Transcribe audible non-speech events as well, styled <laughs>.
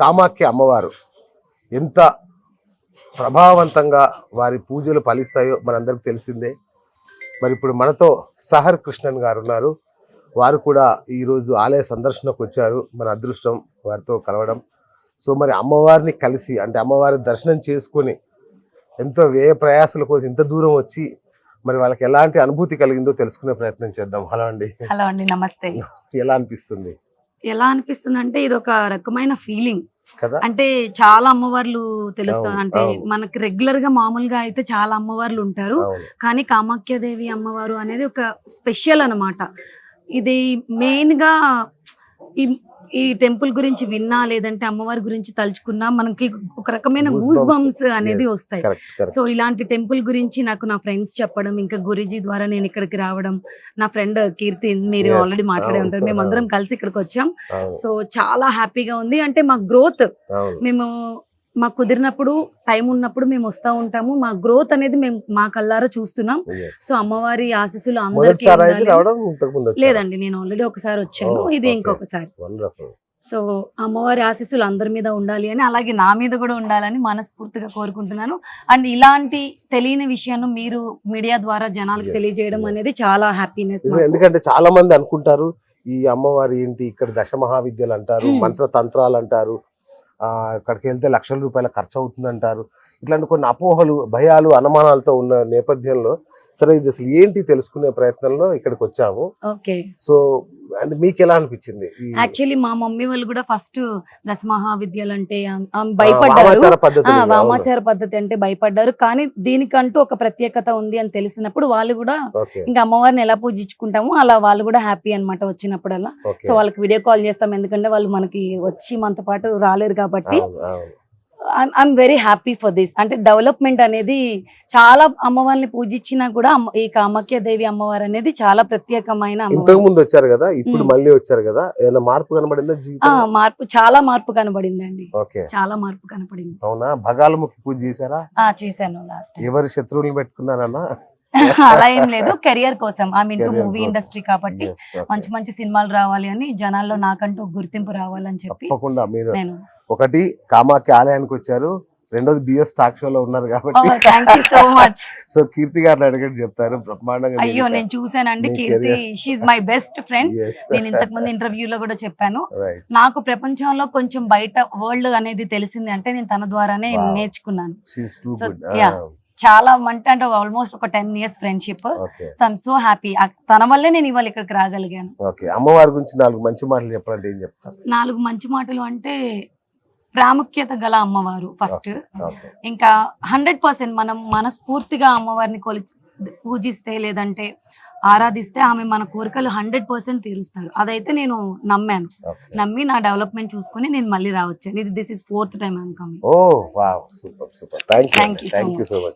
కామాఖ్య అమ్మవారు ఎంత ప్రభావవంతంగా వారి పూజలు ఫలిస్తాయో మనందరికి తెలిసిందే. మరి ఇప్పుడు మనతో సహర్ కృష్ణన్ గారు ఉన్నారు. వారు కూడా ఈరోజు ఆలయ సందర్శనకు వచ్చారు. మన అదృష్టం వారితో కలవడం. సో మరి అమ్మవారిని కలిసి అంటే అమ్మవారి దర్శనం చేసుకొని ఎంతో వ్యయ ప్రయాసాల కోసం ఇంత దూరం వచ్చి మరి వాళ్ళకి ఎలాంటి అనుభూతి కలిగిందో తెలుసుకునే ప్రయత్నం చేద్దాం. హలో అండి. హలో అండి నమస్తే. ఎలా అనిపిస్తుంది? ఎలా అనిపిస్తుంది అంటే ఇది ఒక రకమైన ఫీలింగ్. అంటే చాలా అమ్మవార్లు తెలుస్తుంది అవును, అంటే. మనకి రెగ్యులర్గా మామూలుగా అయితే చాలా అమ్మవార్లు ఉంటారు. కానీ కామాఖ్యదేవి అమ్మవారు అనేది ఒక స్పెషల్ అన్నమాట. ఇది మెయిన్గా ఈ ఈ టెంపుల్ గురించి విన్నా లేదంటే అమ్మవారి గురించి తలుచుకున్నా మనకి ఒక రకమైన. గూస్ బంప్స్ అనేది వస్తాయి. సో ఇలాంటి టెంపుల్ గురించి నాకు నా ఫ్రెండ్స్ చెప్పడం ఇంకా గురుజీ ద్వారా నేను ఇక్కడికి రావడం నా ఫ్రెండ్ కీర్తి మీరు ఆల్రెడీ మాట్లాడే ఉంటారు. మేము అందరం. కలిసి ఇక్కడికి వచ్చాం. సో చాలా హ్యాపీగా ఉంది. అంటే మా గ్రోత్ మేము మాకు కుదిరినప్పుడు టైం ఉన్నప్పుడు మేము వస్తూ ఉంటాము. మా గ్రోత్ అనేది మేము మా కల్లారా చూస్తున్నాం. సో అమ్మవారి ఆశీస్సులు అందరికీ లేదండి నేను ఆల్రెడీ ఒకసారి వచ్చాను. Oh, ఇది. ఇంకొకసారి. సో అమ్మవారి ఆశీస్సులు అందరి మీద ఉండాలి అని అలాగే నా మీద కూడా ఉండాలని మనస్ఫూర్తిగా కోరుకుంటున్నాను. అండ్ ఇలాంటి తెలియని విషయాన్ని మీరు మీడియా ద్వారా జనాలకు తెలియజేయడం. అనేది చాలా హ్యాపీనెస్ ఎందుకంటే చాలా మంది అనుకుంటారు ఈ అమ్మవారి ఏంటి ఇక్కడ దశ మహావిద్యలు అంటారు Hmm. మంత్ర తంత్రాలు అంటారు అక్కడికి వెళ్తే లక్షల రూపాయల ఖర్చు అవుతుంది అంటారు ఇట్లాంటి కొన్ని అపోహలు భయాలు అనుమానాలతో ఉన్న నేపథ్యంలో సరే ఇది అసలు ఏంటి తెలుసుకునే ప్రయత్నంలో ఇక్కడికి వచ్చాము. ఓకే. సో అంటే మీకు ఎలా అనిపించింది యాక్చువల్లీ మా మమ్మీ వాళ్ళు కూడా ఫస్ట్ దశమహావిద్యలు అంటే భయపడ్డారు. వామాచార పద్ధతి అంటే భయపడ్డారు. కానీ దీనికంటూ ఒక ప్రత్యేకత ఉంది అని తెలిసినప్పుడు వాళ్ళు కూడా ఇంకా అమ్మవారిని ఎలా పూజించుకుంటామో అలా వాళ్ళు కూడా హ్యాపీ అన్నమాట వచ్చినప్పుడల్లా. సో వాళ్ళకి వీడియో కాల్ చేస్తాం. ఎందుకంటే వాళ్ళు మనకి వచ్చి మనతో పాటు రాలేరు కాబట్టి. I'm very happy for this అంటే డెవలప్మెంట్ అనేది చాలా అమ్మవారిని పూజించినా కూడా ఈ కామాఖ్య దేవి అమ్మవారు అనేది చాలా ప్రత్యేకమైన ఇంతకు ముందు వచ్చారు కదా? ఇప్పుడు. మళ్ళీ వచ్చారు కదా? ఏమైనా మార్పు కనబడిందా జీవితం మార్పు చాలా మార్పు కనబడిందండి. చాలా మార్పు కనపడింది అవునా? భగాలముఖి పూజ చేశారా? చేశాను లాస్ట్ ఎవరి శత్రువులు పెట్టుకున్నారన్నా? <laughs> అలా ఏం లేదు. కెరియర్ కోసం. I mean movie. ఇండస్ట్రీ కాబట్టి. మంచి మంచి సినిమాలు రావాలి అని జనాల్లో నాకంటూ గుర్తింపు రావాలని చెప్పి నేను ఒకటి కామాఖ్య ఆలయానికి వచ్చారు. రెండోది బిఎస్ టాక్ షోలో ఉన్నారు కాబట్టి. సో మచ్ సో కీర్తి గారిని అడగండి చెప్తారు. బ్రహ్మాండంగా అయ్యో నేను చూసానండి Keerthi. She's my best friend నేను ఇంతకు ముందు ఇంటర్వ్యూలో కూడా చెప్పాను. నాకు ప్రపంచంలో కొంచెం బయట వరల్డ్ అనేది తెలిసింది అంటే నేను తన ద్వారానే. నేర్చుకున్నాను. Yeah. చాలా అంటే అంటే ఆల్మోస్ట్ ఒక ten years friendship so I'm so happy తన వల్లే నేను ఇవాళ ఇక్కడికి రాగలిగాను. అమ్మవారి గురించి నాలుగు మంచి మాటలు చెప్పాలంటే ఏం చెప్తారు? నాలుగు మంచి మాటలు అంటే ప్రాముఖ్యత గల అమ్మవారు ఫస్ట్. ఇంకా హండ్రెడ్ పర్సెంట్ మనం మనస్ఫూర్తిగా అమ్మవారిని కొలి పూజిస్తే లేదంటే ఆరాధిస్తే ఆమె మన కోరికలు హండ్రెడ్ పర్సెంట్ తీరుస్తారు. అదైతే నేను నమ్మాను. నమ్మి నా డెవలప్మెంట్ చూసుకుని నేను మళ్ళీ రావచ్చాను ఇది this is fourth time I'm coming so thank you so much